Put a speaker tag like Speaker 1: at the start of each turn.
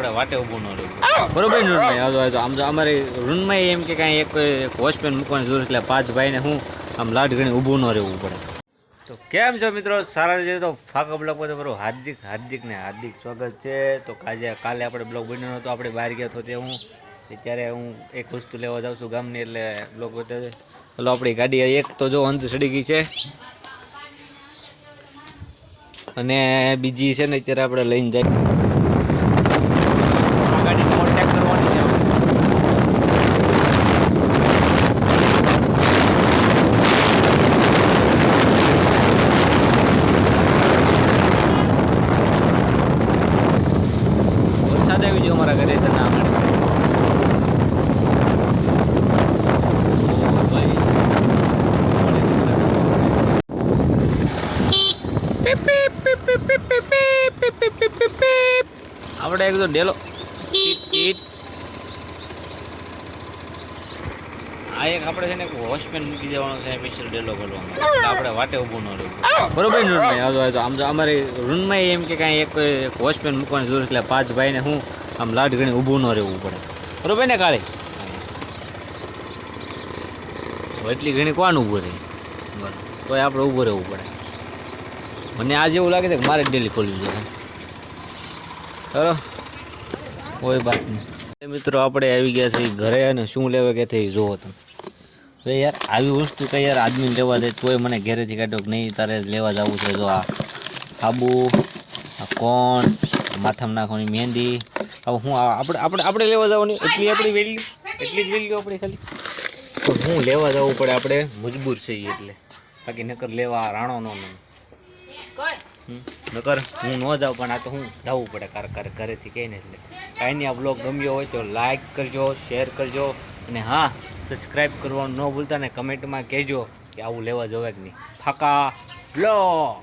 Speaker 1: આપણે વાટે ઊભું ન બરોબર ને રૂનભાઈ આમ તો અમારે રૂનમાં એમ કે કાંઈ એક વોચમેન મૂકવાની જરૂર એટલે પાંચ ભાઈને હું આમ લાડ ગણી ઊભું ન રહેવું પડે. તો કેમ છો મિત્રો? સારા છે તો ફાકા બ્લોક પર તમારું હાર્દિક હાર્દિક ને હાર્દિક સ્વાગત છે. તો કાજે કાલે આપણે બ્લોગ બન્યો હતો આપણે બહાર ગયા તો તે હું ત્યારે હું એક વસ્તુ લેવા જાઉં છું ગામની એટલે બ્લોગ બતાવે ચલો આપણી ગાડી એક તો જો અંત સડી ગઈ છે. અને બીજી છે ને અત્યારે આપણે લઈને જાય આ ગાડી કોન્ટેક્ટ કરવાની છે આપણે વરસાદ આવી ગયો અમારા ઘરે તો ના મળે આપણે એક તો ડેલો ટીટ આ એક આપણે છે ને એક વોચમેન મૂકી દેવાનો છે સ્પેશિયલ ડેલો કરવાનો. એટલે આપણે વાટે ઊભું ન રહેવું. બરોબર ને રૂનભાઈ આવજો આવજો આમ તો અમારે રૂનમાં એમ કે કાંઈ એક વોચમેન મૂકવાની જરૂર એટલે પાંચ ભાઈને હું આમ લાડ ગણી ઊભું ન રહેવું પડે. બરોબર ને કાળી? એટલી ઘણી કોણ ઊભું રહે? બરાબર. તોય આપણે ઊભું રહેવું પડે. મને આજે એવું લાગે છે કે મારે ડેલી ખોલવી જોઈએ. ચલો કોઈ વાત નહીં. મિત્રો આપણે આવી ગયા છે ઘરે અને શું લેવા કે થઈ જોવો તમે. હવે યાર, આવી વસ્તુ કઈ યાર આદમીને લેવા દે, તોય મને ઘેરેથી કાઢો કે નહીં? તારે લેવા જવું છે જો આ આબુ કોણ, માથામાં નાખવાની મહેંદી. હવે હું આપણે આપણે આપણે લેવા જવાની? એટલી આપણી વેલ્યુ? એટલી જ વેલ્યુ આપણે ખાલી? તો હું લેવા જવું પડે આપણે? મજબૂર છીએ એટલે. બાકી નકર લેવા રાણો નો નકર હું ન જાઉં, પણ આ તો હું જવું પડે કાર ઘરેથી કહીને એટલે. કાંઈ નહીં, આ બ્લોગ ગમ્યો હોય તો લાઈક કરજો શેર કરજો. અને હા સબસ્ક્રાઈબ કરવાનું ન ભૂલતા ને કમેન્ટમાં કહેજો કે આવું લેવા જવાય કે નહીં. ફાકા બ્લોગ